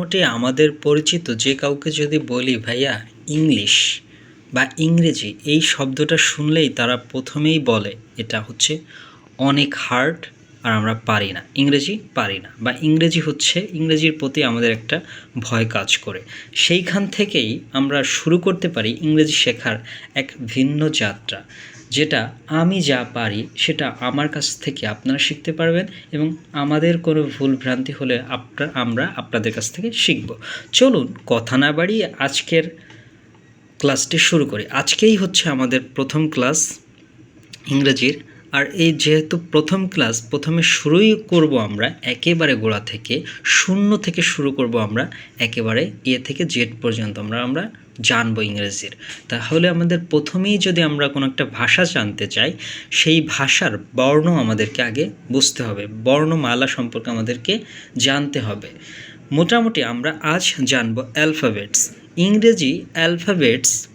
মোটামুটি আমাদের পরিচিত যে কাউকে যদি বলি ভাইয়া ইংলিশ বা ইংরেজি, এই শব্দটা শুনলেই তারা প্রথমেই বলে এটা হচ্ছে অনেক হার্ড আর আমরা পারি না, ইংরেজি পারি না বা ইংরেজি হচ্ছে, ইংরেজির প্রতি আমাদের একটা ভয় কাজ করে। সেইখান থেকেই আমরা শুরু করতে পারি ইংরেজি শেখার এক ভিন্ন যাত্রা। যেটা আমি যা পারি সেটা আমার কাছ থেকে আপনারা শিখতে পারবেন এবং আমাদের কোনো ভুল ভ্রান্তি হলে আপনার আমরা আপনাদের কাছ থেকে শিখব। চলুন কথা না বাড়িয়ে আজকের ক্লাসটি শুরু করি। আজকেই হচ্ছে আমাদের প্রথম ক্লাস ইংরেজির আর এই যেহেতু প্রথম ক্লাস, প্রথমে শুরুই করব আমরা একেবারে গোড়া থেকে, শূন্য থেকে শুরু করব আমরা একেবারে এ থেকে জেড পর্যন্ত, আমরা আমরা জানব ইংরেজির। তাহলে আমাদের প্রথমেই যদি আমরা কোনো একটা ভাষা জানতে চাই, সেই ভাষার বর্ণ আমাদেরকে আগে বুঝতে হবে, বর্ণমালা সম্পর্কে আমাদেরকে জানতে হবে। মোটামুটি আমরা আজ জানব অ্যালফাবেটস। ইংরেজি অ্যালফাবেটস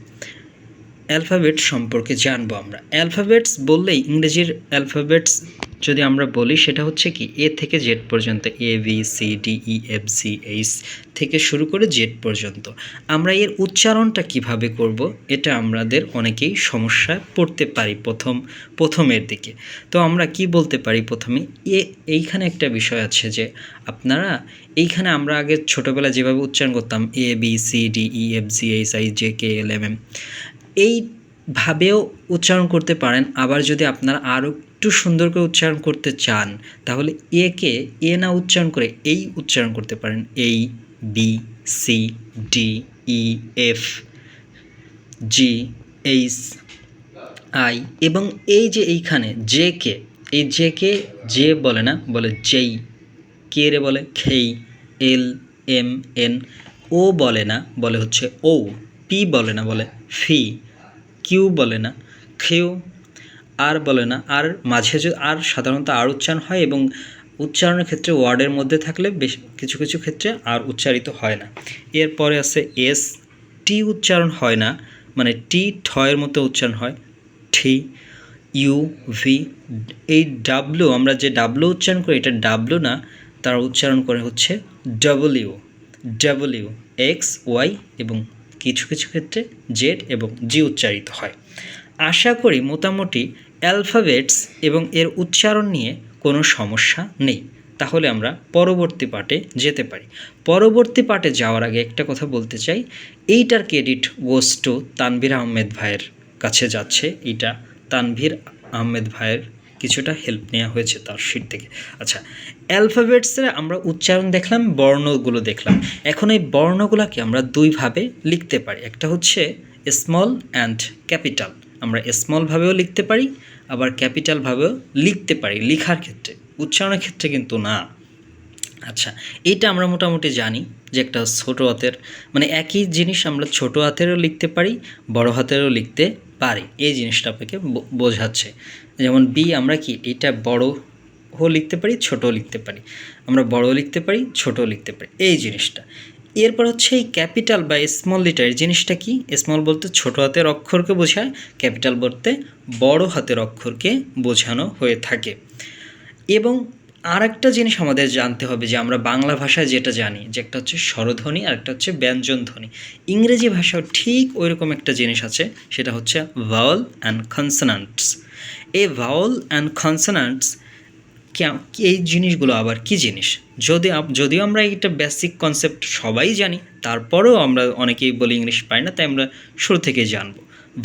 অ্যালফাবেট সম্পর্কে জানব আমরা। অ্যালফাবেটস বললেই ইংরেজির অ্যালফাবেটস যদি আমরা বলি, সেটা হচ্ছে কি, এ থেকে জেড পর্যন্ত, A B C, D, E, F C H থেকে শুরু করে জেড পর্যন্ত। আমরা এর উচ্চারণটা কীভাবে করব, এটা আমাদের অনেকেই সমস্যায় পড়তে পারি প্রথম, প্রথমের দিকে। তো আমরা কি বলতে পারি প্রথমে? এ, এইখানে একটা বিষয় আছে যে, আপনারা এইখানে আমরা আগে ছোটোবেলায় যেভাবে উচ্চারণ করতাম, A, B, C, D, E, F, G, H, I, J, K, L, M M. এইভাবেও উচ্চারণ করতে পারেন। আবার যদি আপনারা আরও একটু সুন্দর করে উচ্চারণ করতে চান, তাহলে একে এ না উচ্চারণ করে এই উচ্চারণ করতে পারেন। এই B, C, D, E, F, G, H, I এবং এই যে এইখানে জে কে, এই জে কে যে বলে না, বলে যেই কে রে বলে? খেই, এল, এম, এন। ও বলে না, বলে হচ্ছে ও পি বলে না, বলে ফি, কিউ বলে না, খেউ, আর বলে না, আর মাঝে আর সাধারণত আর উচ্চারণ হয় এবং উচ্চারণের ক্ষেত্রে ওয়ার্ডের মধ্যে থাকলে বেশ কিছু কিছু ক্ষেত্রে আর উচ্চারিত হয় না। এরপরে আছে এস, টি উচ্চারণ হয় না মানে টি ঠয়ের মতো উচ্চারণ হয়, ঠি, ইউ, ভি, এই ডাব্লু আমরা যে ডাব্লু উচ্চারণ করি, এটা ডাব্লু না, তার উচ্চারণ করে হচ্ছে ডব্লিউ ডব্লিউ, এক্স, ওয়াই এবং কিছু কিছু ক্ষেত্রে জেড এবং জি উচ্চারিত হয়। আশা করি মোটামুটি অ্যালফাবেটস এবং এর উচ্চারণ নিয়ে কোনো সমস্যা নেই। তাহলে আমরা পরবর্তী পার্টে যেতে পারি। পরবর্তী পার্টে যাওয়ার আগে একটা কথা বলতে চাই। এইটার credit goes to Tanvir Ahmed ভাইয়ের কাছে যাচ্ছে। এইটা তানভীর আহমেদ ভাইয়ের কিছুটা হেল্প নেওয়া হয়েছে তার শিট থেকে। আচ্ছা অ্যালফাবেটসের আমরা উচ্চারণ দেখলাম, বর্ণগুলো দেখলাম। এখন এই বর্ণগুলোকে আমরা দুইভাবে লিখতে পারি। একটা হচ্ছে স্মল অ্যান্ড ক্যাপিটাল আমরা স্মলভাবেও লিখতে পারি, আবার ক্যাপিটালভাবেও লিখতে পারি লেখার ক্ষেত্রে, উচ্চারণের ক্ষেত্রে কিন্তু না। আচ্ছা এটা আমরা মোটামুটি জানি যে একটা ছোটো হাতের মানে একই জিনিস আমরা ছোটো হাতেরও লিখতে পারি, বড় হাতেরও লিখতে পারি। এই জিনিসটা আপনাকে বোঝাচ্ছে। যেমন বি আমরা কি? এটা বড় হো লিখতে পারি, ছোটও লিখতে পারি। আমরা বড় লিখতে পারি, ছোটও লিখতে পারি। এই জিনিসটা। এরপর হচ্ছে এই ক্যাপিটাল বা স্মল লিটার জিনিসটা কি? স্মল বলতে ছোট হাতের অক্ষরকে বোঝায়, ক্যাপিটাল বলতে বড় হাতের অক্ষরকে বোঝানো হয়ে থাকে। এবং আর একটা জিনিস আমাদের জানতে হবে যে আমরা বাংলা ভাষায় যেটা জানি, যে একটা হচ্ছে স্বরধ্বনি আর একটা হচ্ছে ব্যঞ্জন ধ্বনি ইংরেজি ভাষাও ঠিক ওই রকম একটা জিনিস আছে, সেটা হচ্ছে ভাওয়াল অ্যান্ড কনসোনান্টস এই ভাওয়াল অ্যান্ড কনসোনান্টস এই জিনিসগুলো আবার কি জিনিস? যদি যদিও আমরা এটা বেসিক কনসেপ্ট সবাই জানি, তারপরেও আমরা অনেকেই বলি ইংলিশ পাই না, তাই আমরা শুরু থেকে জানব।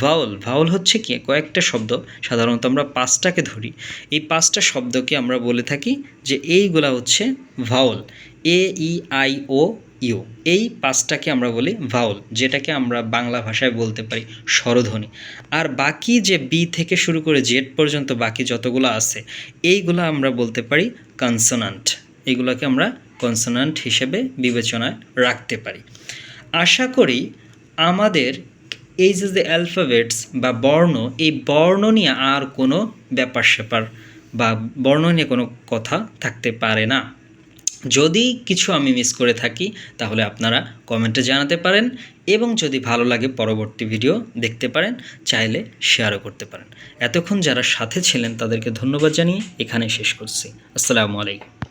ভাওল ভাওল হচ্ছে কি? কয়েকটা শব্দ, সাধারণত আমরা পাঁচটাকে ধরি। এই পাঁচটা শব্দকে আমরা বলে থাকি যে এইগুলা হচ্ছে vowel A E I O U এই পাঁচটাকে আমরা বলি ভাওল যেটাকে আমরা বাংলা ভাষায় বলতে পারি স্বরধ্বনি। আর বাকি যে বি থেকে শুরু করে জেড পর্যন্ত বাকি যতগুলো আছে, এইগুলো আমরা বলতে পারি কনসোনান্ট এইগুলোকে আমরা কনসোনান্ট হিসেবে বিবেচনায় রাখতে পারি। আশা করি আমাদের এই যে যে অ্যালফাবেটস বা বর্ণ, এই বর্ণ নিয়ে আর কোনো ব্যাপার স্যাপার বা বর্ণ নিয়ে কোনো কথা থাকতে পারে না। যদি কিছু আমি মিস করে থাকি, তাহলে আপনারা কমেন্টে জানাতে পারেন এবং যদি ভালো লাগে পরবর্তী ভিডিও দেখতে পারেন, চাইলে শেয়ারও করতে পারেন। এতক্ষণ যারা সাথে ছিলেন, তাদেরকে ধন্যবাদ জানিয়ে এখানে শেষ করছি। আসসালামু আলাইকুম।